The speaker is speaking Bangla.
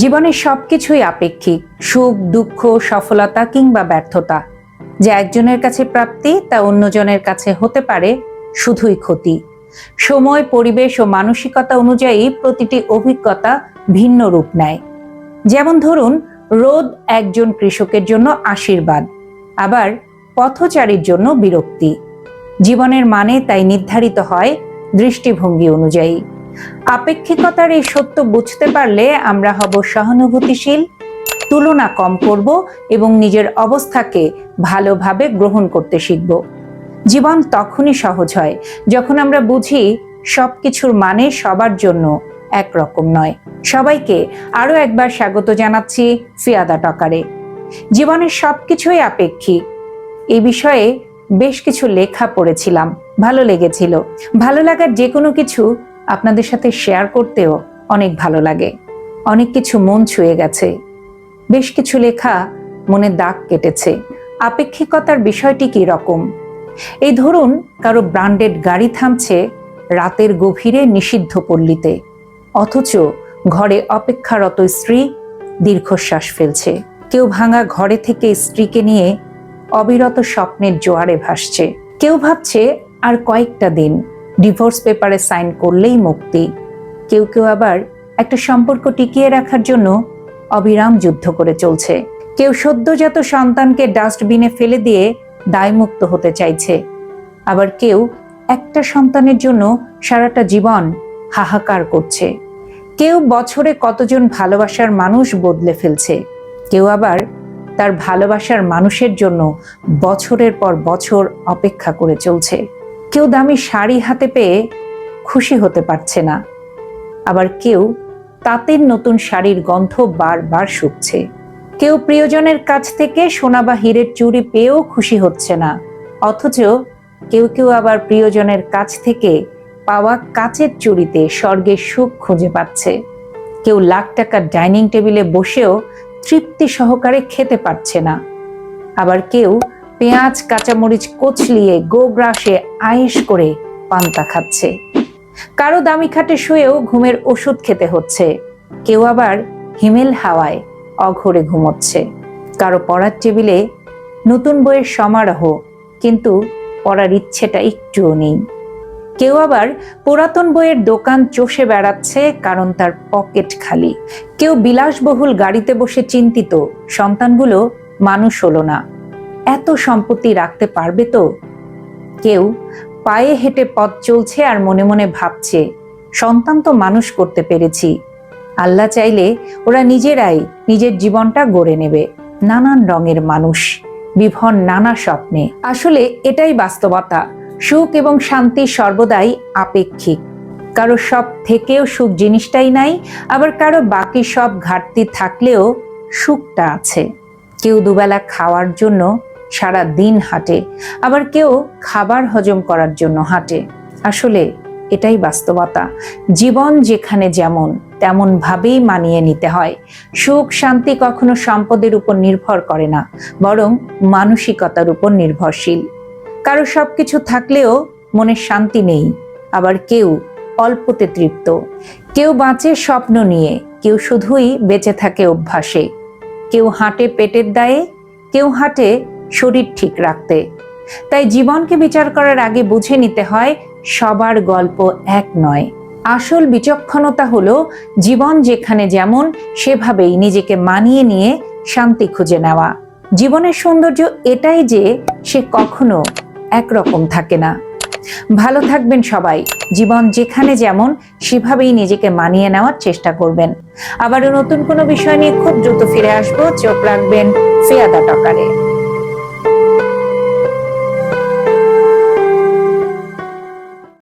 জীবনের সবকিছুই আপেক্ষিক, সুখ, দুঃখ, সফলতা কিংবা ব্যর্থতা। যে একজনের কাছে প্রাপ্তি, তা অন্যজনের কাছে হতে পারে শুধুই ক্ষতি। সময়, পরিবেশ ও মানসিকতা অনুযায়ী প্রতিটি অভিজ্ঞতা ভিন্ন রূপ নেয়। যেমন ধরুন, রোদ একজন কৃষকের জন্য আশীর্বাদ, আবার পথচারীর জন্য বিরক্তি। জীবনের মানে তাই নির্ধারিত হয় দৃষ্টিভঙ্গি অনুযায়ী। আপেক্ষিকতার এই সত্য বুঝতে পারলে আমরা হব সহানুভূতিশীল, তুলনা কম করব এবং নিজের অবস্থাকে ভালোভাবে গ্রহণ করতে শিখব। জীবন তখনই সহজ হয় যখন আমরা বুঝি সবকিছুর মানে সবার জন্য একরকম নয়। সবাইকে আরও একবার স্বাগত জানাচ্ছি ফিয়াদা টকারে। জীবনের সবকিছুই আপেক্ষিক। এই বিষয়ে বেশ কিছু লেখা পড়েছিলাম। ভালো লেগেছিল। ভালো লাগার যে কোনো কিছু আপনাদের সাথে শেয়ার করতেও অনেক ভালো লাগে। অনেক কিছু মন ছুঁয়ে গেছে। বেশ কিছু লেখা মনে দাগ কেটেছে। আপেক্ষিকতার বিষয়টি কি রকম? এই ধরুন, কারও ব্র্যান্ডেড গাড়ি থামছে রাতের গভীরে নিষিদ্ধ পল্লীতে, অথচ ঘরে অপেক্ষারত স্ত্রী দীর্ঘশ্বাস ফেলছে। কেউ ভাঙা ঘরে থেকে স্ত্রীকে নিয়ে অবিরত স্বপ্নের জোয়ারে ভাসছে। কেউ ভাবছে আর কয়েকটা দিন ডিভোর্স পেপারে সাইন করলেই মুক্তি। কেউ কেউ আবার একটা সম্পর্ক টিকিয়ে রাখার জন্য অবিরাম যুদ্ধ করে চলছে। কেউ সদ্যজাত সন্তানকে ডাস্টবিনে ফেলে দিয়ে দায়মুক্ত হতে চাইছে। আবার কেউ একটা সন্তানের জন্য সারাটা জীবন হাহাকার করছে। কেউ বছরে কতজন ভালোবাসার মানুষ বদলে ফেলছে। কেউ আবার তার ভালোবাসার মানুষের জন্য বছরের পর বছর অপেক্ষা করে চলছে। কেউ দামি শাড়ি হাতে পেয়ে খুশি হতে পারছে না। আবার কেউ তাঁতের নতুন শাড়ির গন্ধ বারবার শুকছে। কেউ প্রিয়জনের কাছ থেকে সোনা বা হীরের চুড়ি পেয়েও খুশি হচ্ছে না। অথচ কেউ কেউ আবার প্রিয়জনের কাছ থেকে পাওয়া কাচের চুড়িতে স্বর্গের সুখ খুঁজে পাচ্ছে। কেউ লাখ টাকার ডাইনিং টেবিলে বসেও তৃপ্তি সহকারে খেতে পারছে না। আবার কেউ পেঁয়াজ, কাঁচামরিচ কোচলিয়ে গোগ্রাসে আয়েশ করে পান্তা খাচ্ছে। কারও দামি খাটে শুয়েও ঘুমের ওষুধ খেতে হচ্ছে। কেউ আবার হিমেল হাওয়ায় অঘরে ঘুমোচ্ছে। কারও পড়ার টেবিলে নতুন বইয়ের সমারোহ, কিন্তু পড়ার ইচ্ছেটা একটুও নেই। কেউ আবার পুরাতন বইয়ের দোকান চষে বেড়াচ্ছে কারণ তার পকেট খালি। কেউ বিলাসবহুল গাড়িতে বসে চিন্তিত, সন্তানগুলো মানুষ হলো না। এত সম্পত্তি রাখতে পারবে তো? কেউ পায়ে হেঁটে পথ চলছে আর মনে মনে ভাবছে, সন্তান তো মানুষ করতে পেরেছি। আল্লাহ চাইলে ওরা নিজেরাই নিজের জীবনটা গড়ে নেবে। নানান রঙের মানুষ বিভন নানা স্বপ্নে। আসলে এটাই বাস্তবতা, সুখ এবং শান্তি সর্বদাই আপেক্ষিক। কারও সব থেকেও সুখ জিনিসটাই নাই, আবার কারও বাকি সব ঘাটতি থাকলেও সুখটা আছে। কেউ দুবেলা খাওয়ার জন্য সারা দিন হাঁটে, আবার কেউ খাবার হজম করার জন্য হাঁটে। আসলে এটাই বাস্তবতা। জীবন যেখানে যেমন তেমন ভাবেই মানিয়ে নিতে হয়। সুখ, শান্তি কখনো সম্পদের উপর নির্ভর করে না, বরং মানসিকতার উপর নির্ভরশীল। কারও সবকিছু থাকলেও মনে শান্তি নেই, আবার কেউ অল্পতে তৃপ্ত। কেউ বাঁচে স্বপ্ন নিয়ে, কেউ শুধুই বেঁচে থাকে অভ্যাসে। কেউ হাঁটে পেটের দায়ে, কেউ হাঁটে শরীর ঠিক রাখতে। তাই জীবনকে বিচার করার আগে বুঝে নিতে হয়, সবার গল্প এক নয়। আসল বিচক্ষণতা হলো, জীবন যেখানে যেমন, সেভাবেই নিজেকে মানিয়ে নিয়ে শান্তি খুঁজে নেওয়া। জীবনের সৌন্দর্য এটাই যে, সে কখনো একরকম থাকে না। ভালো থাকবেন সবাই। জীবন যেখানে যেমন, সেভাবেই নিজেকে মানিয়ে নেওয়ার চেষ্টা করবেন। আবারও নতুন কোনো বিষয় নিয়ে খুব দ্রুত ফিরে আসব। চোখ রাখবেন ফেয়াদা টকারে।